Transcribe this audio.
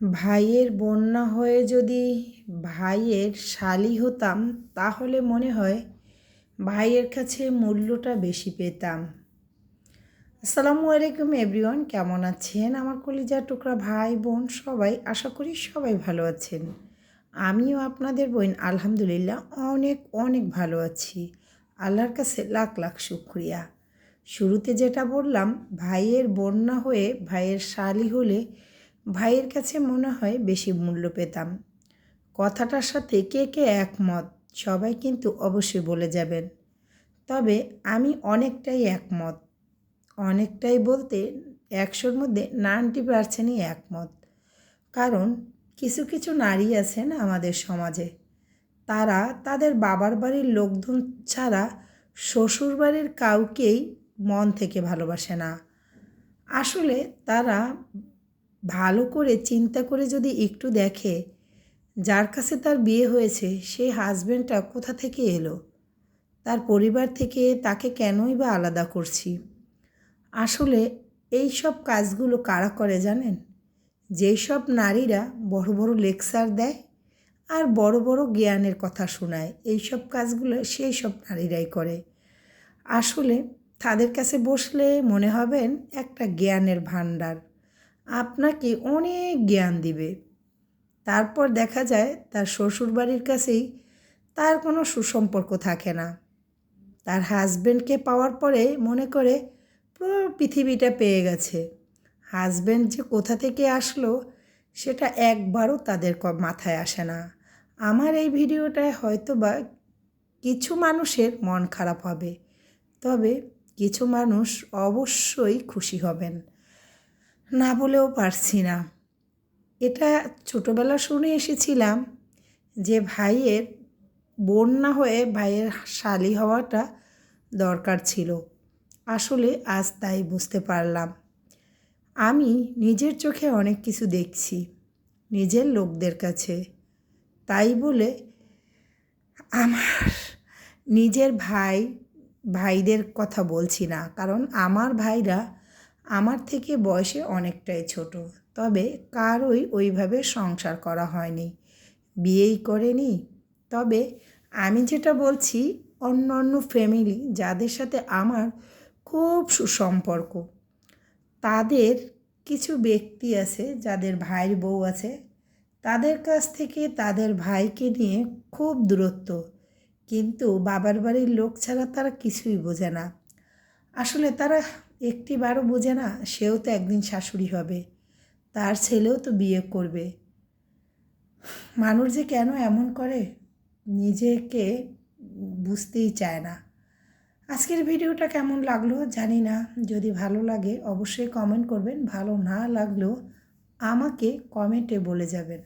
ভাইয়ের বন্যা হয়ে যদি ভাইয়ের শালি হতাম, তাহলে মনে হয় ভাইয়ের কাছে মূল্যটা বেশি পেতাম। আসসালামু আলাইকুম এভরিওয়ান, কেমন আছেন? আমার কলিজার টুকরা ভাই বোন সবাই, আশা করি সবাই ভালো আছেন। আমিও আপনাদের বোন, আলহামদুলিল্লাহ, অনেক অনেক ভালো আছি। আল্লাহর কাছে লাখ লাখ শুক্রিয়া। শুরুতে যেটা বললাম, ভাইয়ের বন্যা হয়ে ভাইয়ের শালি হলে ভাইয়ের কাছে মনে হয় বেশি মূল্য পেতাম। কথাটার সাথে কে কে একমত, সবাই কিন্তু অবশ্যই বলে যাবেন। তবে আমি অনেকটাই একমত। অনেকটাই বলতে একশোর মধ্যে নাইনটি পার্সেন্টই একমত। কারণ কিছু কিছু নারী আছেন আমাদের সমাজে। তারা তাদের বাবার বাড়ির লোকজন ছাড়া শ্বশুর বাড়ির কাউকেই মন থেকে ভালোবাসে না। আসলে তারা ভালো করে চিন্তা করে যদি একটু দেখে যার কাছে তার বিয়ে হয়েছে সেই হাজব্যান্ডটা কোথা থেকে এলো? তার পরিবার থেকে তাকে কেনই বা আলাদা করছি? আসলে এই সব কাজগুলো কারা করে জানেন? যেই সব নারীরা বড় বড় লেকচার দেয় আর বড় বড় জ্ঞানের কথা শোনায়, এই সব কাজগুলো সেই সব নারীরাই করে। আসলে তাদের কাছে বসলে মনে হবেন একটা জ্ঞানের ভাণ্ডার। আপনাকে অনেক জ্ঞান দিবে। তারপর দেখা যায় তার শ্বশুরবাড়ির কাছেই তার কোনো সুসম্পর্ক থাকে না। তার হাজব্যান্ডকে পাওয়ার পরে মনে করে পুরো পৃথিবীটা পেয়ে গেছে। হাজব্যান্ড যে কোথা থেকে আসলো সেটা একবারও তাদের মাথায় আসে না। আমার এই ভিডিওটায় হয়তো বা কিছু মানুষের মন খারাপ হবে, তবে কিছু মানুষ অবশ্যই খুশি হবেন। না বলেও পারছি না। এটা ছোটোবেলা শুনে এসেছিলাম যে ভাইয়ের বোন না হয়ে ভাইয়ের শালি হওয়াটা দরকার ছিল। আসলে আজ তাই বুঝতে পারলাম। আমি নিজের চোখে অনেক কিছু দেখছি, নিজের লোকদের কাছে। তাই বলে আমার নিজের ভাই, ভাইদের কথা বলছি না। কারণ আমার ভাইরা আমার থেকে বয়সে অনেকটাই ছোট, তবে কারোই ওইভাবে সংসার করা হয়নি। বিয়েই করেনি, তবে আমি যেটা বলছি, অন্য অন্য ফ্যামিলি যাদের সাথে আমার খুব সুসম্পর্ক, তাদের কিছু ব্যক্তি আছে, যাদের ভাইয়ের বউ আছে, তাদের কাছ থেকে তাদের ভাইকে নিয়ে খুব দূরত্ব, কিন্তু বাবার বাড়ির লোক ছাড়া তারা কিছুই বোঝে না। আসলে তারা একটি বারও বোঝে না, সেও তো একদিন শাশুড়ি হবে। তার ছেলেও তো বিয়ে করবে। মানুষ যে কেন এমন করে, নিজেকে বুঝতেই চায় না। আজকের ভিডিওটা কেমন লাগল জানি না, যদি ভালো লাগে অবশ্যই কমেন্ট করবেন, ভালো না লাগলেও আমাকে কমেন্টে বলে যাবেন।